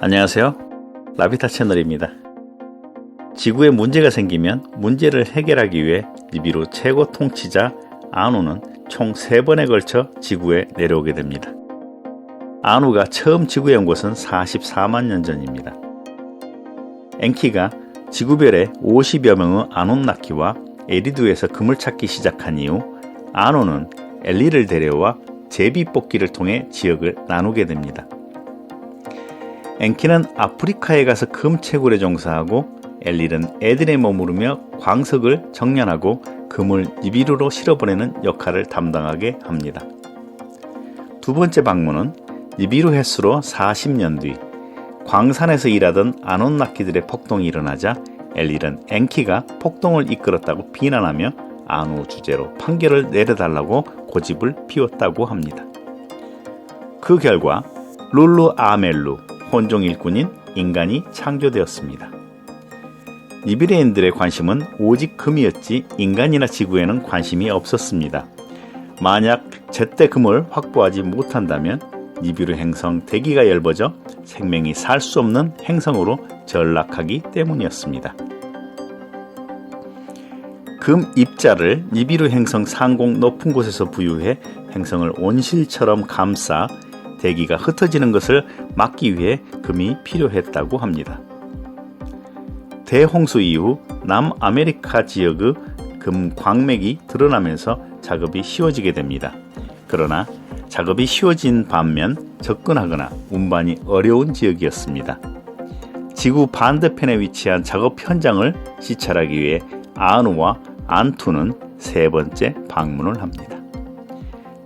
안녕하세요. 라비타 채널입니다. 지구에 문제가 생기면 문제를 해결하기 위해 니비루 최고 통치자 아누는 총 3번에 걸쳐 지구에 내려오게 됩니다. 아누가 처음 지구에 온 것은 44만 년 전입니다. 엔키가 지구별의 50여 명의 아논나키와 에리두에서 금을 찾기 시작한 이후 아노는 엘리를 데려와 제비 뽑기를 통해 지역을 나누게 됩니다. 엔키는 아프리카에 가서 금 채굴에 종사하고 엘릴은 애들에 머무르며 광석을 정련하고 금을 니비루로 실어보내는 역할을 담당하게 합니다. 두 번째 방문은 니비루 횟수로 40년 뒤 광산에서 일하던 아논나키들의 폭동이 일어나자 엘릴은 엔키가 폭동을 이끌었다고 비난하며 아노 주제로 판결을 내려달라고 고집을 피웠다고 합니다. 그 결과 룰루 아멜루 혼종 일꾼인 인간이 창조되었습니다. 니비레인들의 관심은 오직 금이었지 인간이나 지구에는 관심이 없었습니다. 만약 제때 금을 확보하지 못한다면 니비루 행성 대기가 얇아져 생명이 살 수 없는 행성으로 전락하기 때문이었습니다. 금 입자를 니비루 행성 상공 높은 곳에서 부유해 행성을 온실처럼 감싸 대기가 흩어지는 것을 막기 위해 금이 필요했다고 합니다. 대홍수 이후 남아메리카 지역의 금 광맥이 드러나면서 작업이 쉬워지게 됩니다. 그러나 작업이 쉬워진 반면 접근하거나 운반이 어려운 지역이었습니다. 지구 반대편에 위치한 작업 현장을 시찰하기 위해 아누와 안투는 세 번째 방문을 합니다.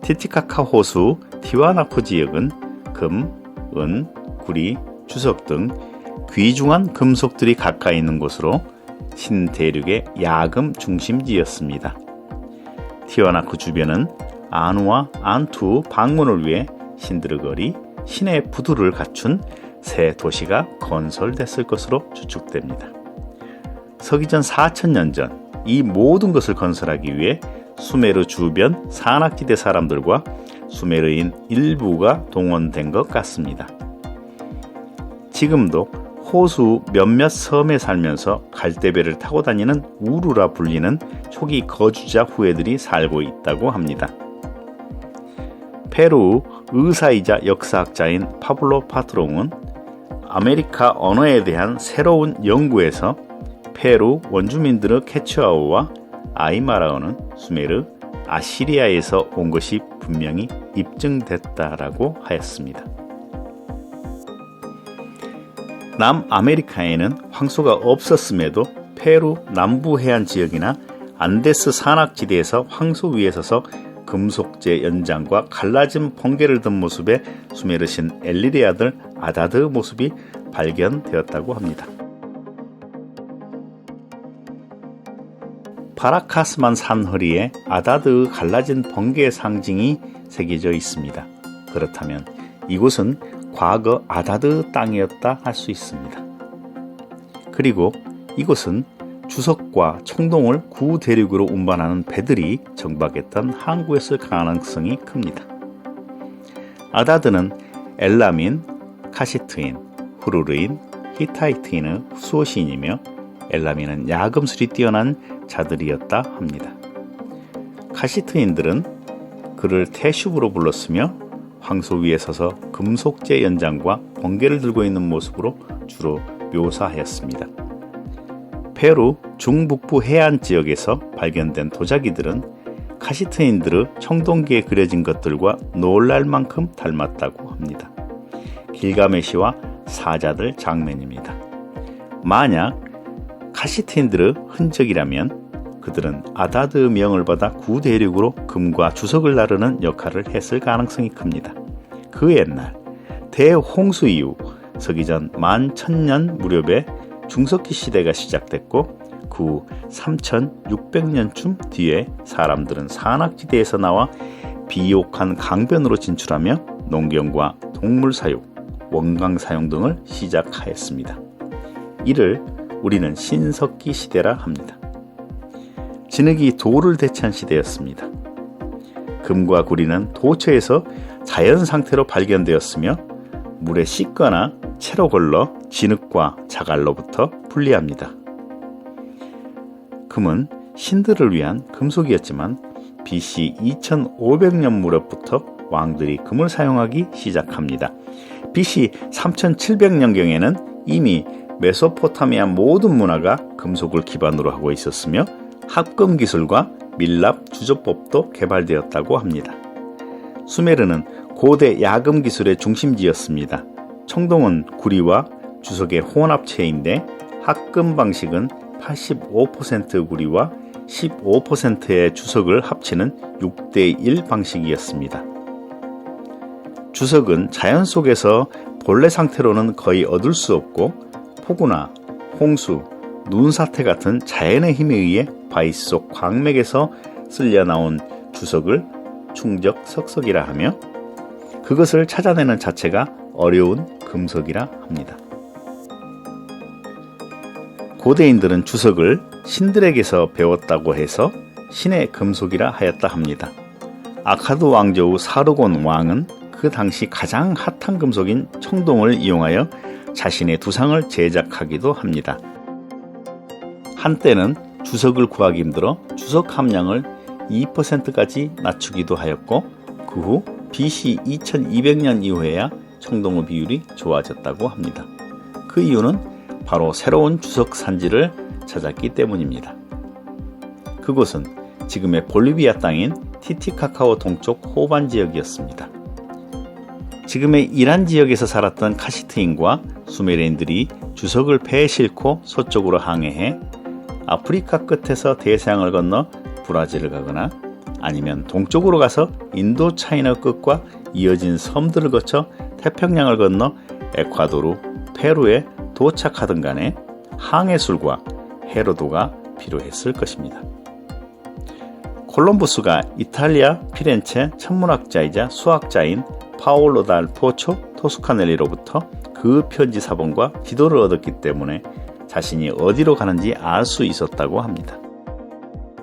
티티카카 호수 티와나코 지역은 금, 은, 구리, 주석 등 귀중한 금속들이 가까이 있는 곳으로 신대륙의 야금 중심지였습니다. 티와나코 주변은 아누와 안투 방문을 위해 신드르거리, 신의 부두를 갖춘 새 도시가 건설됐을 것으로 추측됩니다. 서기전 4천년 전 이 모든 것을 건설하기 위해 수메르 주변 산악지대 사람들과 수메르인 일부가 동원된 것 같습니다. 지금도 호수 몇몇 섬에 살면서 갈대배를 타고 다니는 우루라 불리는 초기 거주자 후예들이 살고 있다고 합니다. 페루 의사이자 역사학자인 파블로 파트롱은 아메리카 언어에 대한 새로운 연구에서 페루 원주민들의 케츄아오와 아이마라어는 수메르, 아시리아에서 온 것이 분명히 입증됐다라고 하였습니다. 남아메리카에는 황소가 없었음에도 페루 남부 해안 지역이나 안데스 산악지대에서 황소 위에 서서 금속재 연장과 갈라진 번개를 든 모습의 수메르신 엘리리 아들 아다드 모습이 발견되었다고 합니다. 파라카스만 산 허리에 아다드의 갈라진 번개의 상징이 새겨져 있습니다. 그렇다면 이곳은 과거 아다드 땅이었다 할 수 있습니다. 그리고 이곳은 주석과 청동을 구대륙으로 운반하는 배들이 정박했던 항구였을 가능성이 큽니다. 아다드는 엘라민, 카시트인, 후루르인, 히타이트인의 수호신이며 엘라민은 야금술이 뛰어난 자들이었다 합니다. 카시트인들은 그를 태슈브로 불렀으며 황소 위에 서서 금속재 연장과 번개를 들고 있는 모습으로 주로 묘사하였습니다. 페루 중북부 해안 지역에서 발견된 도자기들은 카시트인들의 청동기에 그려진 것들과 놀랄 만큼 닮았다고 합니다. 길가메시와 사자들 장면입니다. 만약 카시트인들의 흔적이라면 그들은 아다드 명을 받아 구대륙으로 금과 주석을 나르는 역할을 했을 가능성이 큽니다. 그 옛날 대홍수 이후 서기전 만 천년 무렵에 중석기 시대가 시작됐고 그 3600년쯤 뒤에 사람들은 산악지대에서 나와 비옥한 강변으로 진출하며 농경과 동물 사육, 원강 사용 등을 시작하였습니다. 이를 우리는 신석기 시대라 합니다. 진흙이 돌을 대체한 시대였습니다. 금과 구리는 도처에서 자연 상태로 발견되었으며 물에 씻거나 채로 걸러 진흙과 자갈로부터 분리합니다. 금은 신들을 위한 금속이었지만 BC 2500년 무렵부터 왕들이 금을 사용하기 시작합니다. BC 3700년경에는 이미 메소포타미아 모든 문화가 금속을 기반으로 하고 있었으며 합금 기술과 밀랍 주조법도 개발되었다고 합니다. 수메르는 고대 야금 기술의 중심지였습니다. 청동은 구리와 주석의 혼합체인데 합금 방식은 85% 구리와 15%의 주석을 합치는 6대1 방식이었습니다. 주석은 자연 속에서 본래 상태로는 거의 얻을 수 없고 폭우나 홍수, 눈사태 같은 자연의 힘에 의해 바위 속 광맥에서 쓸려 나온 주석을 충적 석석이라 하며 그것을 찾아내는 자체가 어려운 금속이라 합니다. 고대인들은 주석을 신들에게서 배웠다고 해서 신의 금속이라 하였다 합니다. 아카드 왕조의 사르곤 왕은 그 당시 가장 핫한 금속인 청동을 이용하여 자신의 두상을 제작하기도 합니다. 한때는 주석을 구하기 힘들어 주석 함량을 2%까지 낮추기도 하였고 그 후 BC 2200년 이후에야 청동의 비율이 좋아졌다고 합니다. 그 이유는 바로 새로운 주석 산지를 찾았기 때문입니다. 그곳은 지금의 볼리비아 땅인 티티카카오 동쪽 호반 지역이었습니다. 지금의 이란 지역에서 살았던 카시트인과 수메르인들이 주석을 배에 싣고 서쪽으로 항해해 아프리카 끝에서 대서양을 건너 브라질을 가거나 아니면 동쪽으로 가서 인도 차이나 끝과 이어진 섬들을 거쳐 태평양을 건너 에콰도르, 페루에 도착하던 간에 항해술과 헤로도가 필요했을 것입니다. 콜럼부스가 이탈리아 피렌체 천문학자이자 수학자인 파올로 달 포초 토스카넬리로부터 그 편지 사본과 지도를 얻었기 때문에 자신이 어디로 가는지 알 수 있었다고 합니다.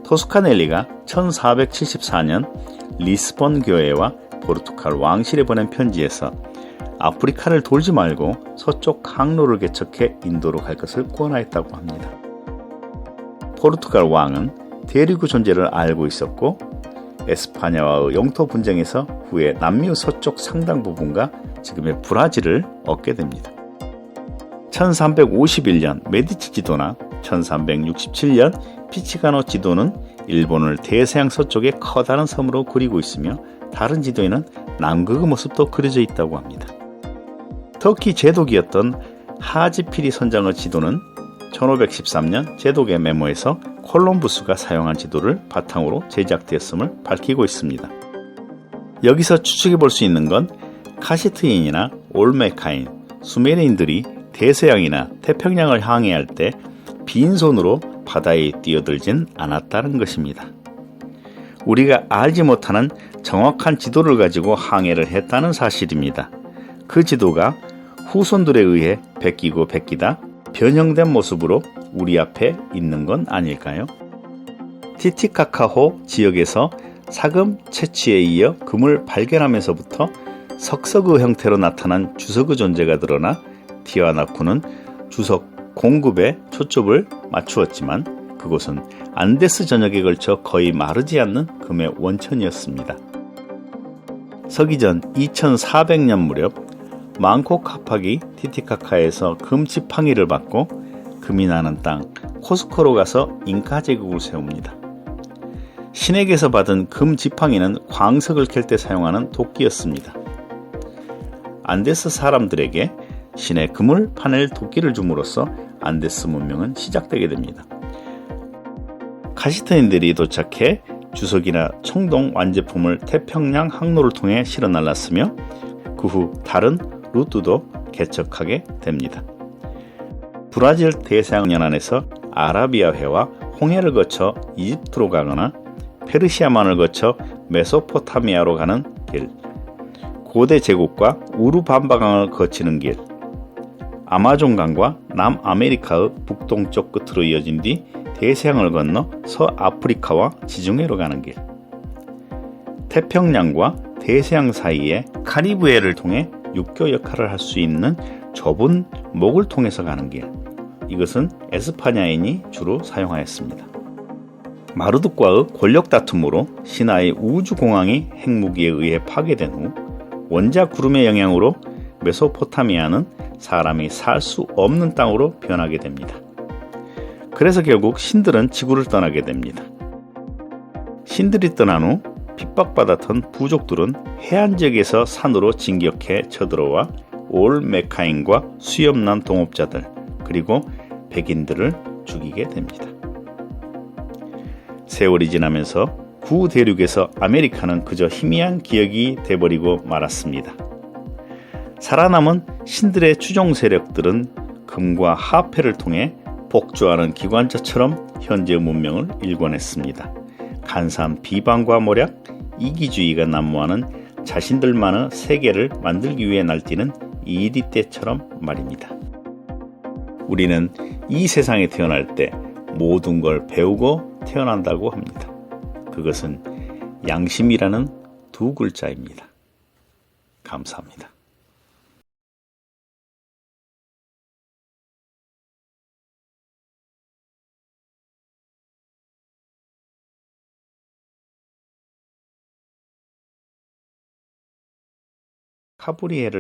토스카넬리가 1474년 리스본 교회와 포르투갈 왕실에 보낸 편지에서 아프리카를 돌지 말고 서쪽 항로를 개척해 인도로 갈 것을 권하였다고 합니다. 포르투갈 왕은 대륙의 존재를 알고 있었고 에스파냐와의 영토 분쟁에서 후에 남미 서쪽 상당 부분과 지금의 브라질을 얻게 됩니다. 1351년 메디치 지도나 1367년 피치가노 지도는 일본을 대서양 서쪽의 커다란 섬으로 그리고 있으며 다른 지도에는 남극의 모습도 그려져 있다고 합니다. 터키 제독이었던 하지피리 선장의 지도는 1513년 제독의 메모에서 콜럼부스가 사용한 지도를 바탕으로 제작되었음을 밝히고 있습니다. 여기서 추측해 볼 수 있는 건 카시트인이나 올메카인, 수메르인들이 대서양이나 태평양을 항해할 때 빈손으로 바다에 뛰어들진 않았다는 것입니다. 우리가 알지 못하는 정확한 지도를 가지고 항해를 했다는 사실입니다. 그 지도가 후손들에 의해 베끼고 베끼다 변형된 모습으로 우리 앞에 있는 건 아닐까요? 티티카카호 지역에서 사금 채취에 이어 금을 발견하면서부터 석석의 형태로 나타난 주석의 존재가 드러나 티와나쿠는 주석 공급에 초점을 맞추었지만 그곳은 안데스 전역에 걸쳐 거의 마르지 않는 금의 원천이었습니다. 서기전 2400년 무렵 망코 카팍이 티티카카에서 금 지팡이를 받고 금이 나는 땅 코스코로 가서 잉카 제국을 세웁니다. 신에게서 받은 금 지팡이는 광석을 캘 때 사용하는 도끼였습니다. 안데스 사람들에게 신의 금을 파낼 도끼를 줌으로써 안데스 문명은 시작되게 됩니다. 카시트인들이 도착해 주석이나 청동 완제품을 태평양 항로를 통해 실어 날랐으며 그 후 다른 루트도 개척하게 됩니다. 브라질 대서양 연안에서 아라비아해와 홍해를 거쳐 이집트로 가거나 페르시아만을 거쳐 메소포타미아로 가는 길, 고대 제국과 우르반바강을 거치는 길, 아마존강과 남아메리카의 북동쪽 끝으로 이어진 뒤 대서양을 건너 서아프리카와 지중해로 가는 길, 태평양과 대서양 사이에 카리브해를 통해 육교 역할을 할 수 있는 좁은 목을 통해서 가는 길. 이것은 에스파냐인이 주로 사용하였습니다. 마르둑과의 권력 다툼으로 신하의 우주공항이 핵무기에 의해 파괴된 후 원자 구름의 영향으로 메소포타미아는 사람이 살 수 없는 땅으로 변하게 됩니다. 그래서 결국 신들은 지구를 떠나게 됩니다. 신들이 떠난 후 핍박받았던 부족들은 해안 지역에서 산으로 진격해 쳐들어와 올 메카인과 수염난 동업자들 그리고 백인들을 죽이게 됩니다. 세월이 지나면서 구대륙에서 아메리카는 그저 희미한 기억이 돼버리고 말았습니다. 살아남은 신들의 추종 세력들은 금과 하폐를 통해 복주하는 기관차처럼 현재 문명을 일궈냈습니다. 간사한 비방과 모략, 이기주의가 난무하는 자신들만의 세계를 만들기 위해 날뛰는 이리 때처럼 말입니다. 우리는 이 세상에 태어날 때 모든 걸 배우고 태어난다고 합니다. 그것은 양심이라는 두 글자입니다. 감사합니다. 카브리에를